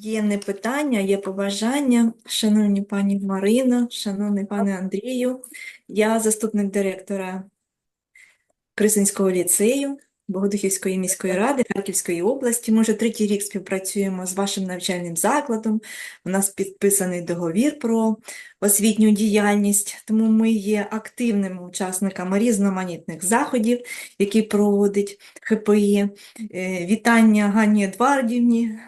Є не питання, є побажання. Шановні пані Марина, шановний пане Андрію, я заступник директора Кризинського ліцею Богодухівської міської ради Харківської області. Ми вже третій рік співпрацюємо з вашим навчальним закладом. У нас підписаний договір про освітню діяльність, тому ми є активними учасниками різноманітних заходів, які проводить ХПІ. Е, Вітання Ганні Едвардівні.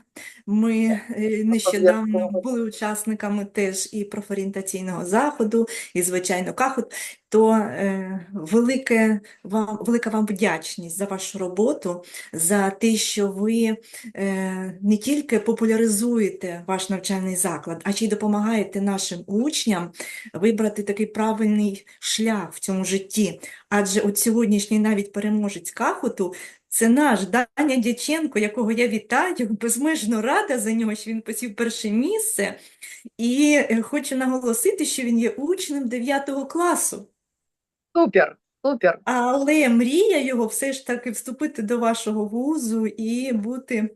Ми е, нещодавно були учасниками теж і профорієнтаційного заходу, і, звичайно, КАХОТ. То е, велике вам, велика вам вдячність за вашу роботу, за те, що ви е, не тільки популяризуєте ваш навчальний заклад, а ще й допомагаєте нашим учням вибрати такий правильний шлях в цьому житті. Адже от сьогоднішній навіть переможець КАХОТу це наш Даня Дяченко, якого я вітаю, безмежно рада за нього, що він посів перше місце. І е, хочу наголосити, що він є учнем 9 класу. Супер, супер. Але мрія його все ж таки вступити до вашого вузу і бути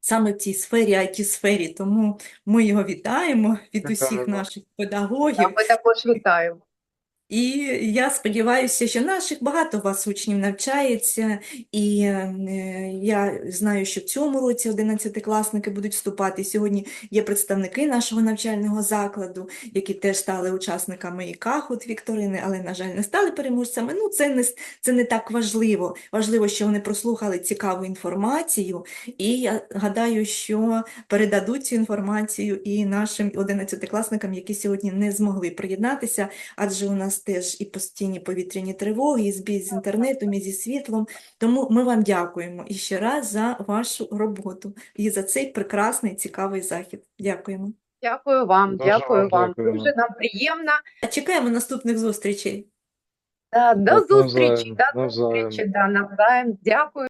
саме в цій сфері, IT-сфері. Тому ми його вітаємо від усіх наших педагогів. А ми також вітаємо. І я сподіваюся, що наших багато вас учнів навчається, і е, я знаю, що в цьому році 11-класники будуть вступати. Сьогодні є представники нашого навчального закладу, які теж стали учасниками і КАХУТ Вікторини, але, на жаль, не стали переможцями. Ну, це не, це не так важливо. Важливо, що вони прослухали цікаву інформацію, і я гадаю, що передадуть цю інформацію і нашим 11-класникам, які сьогодні не змогли приєднатися адже у нас теж і постійні повітряні тривоги, і збій з інтернетом, і зі світлом. Тому ми вам дякуємо іще раз за вашу роботу і за цей прекрасний, цікавий захід. Дякуємо. Дякую вам, Дуже дякую вам Дякую. Дуже нам приємно. Чекаємо наступних зустрічей. Да, До Так, зустрічі, до зустрічі, да, навзаєм. Дякую.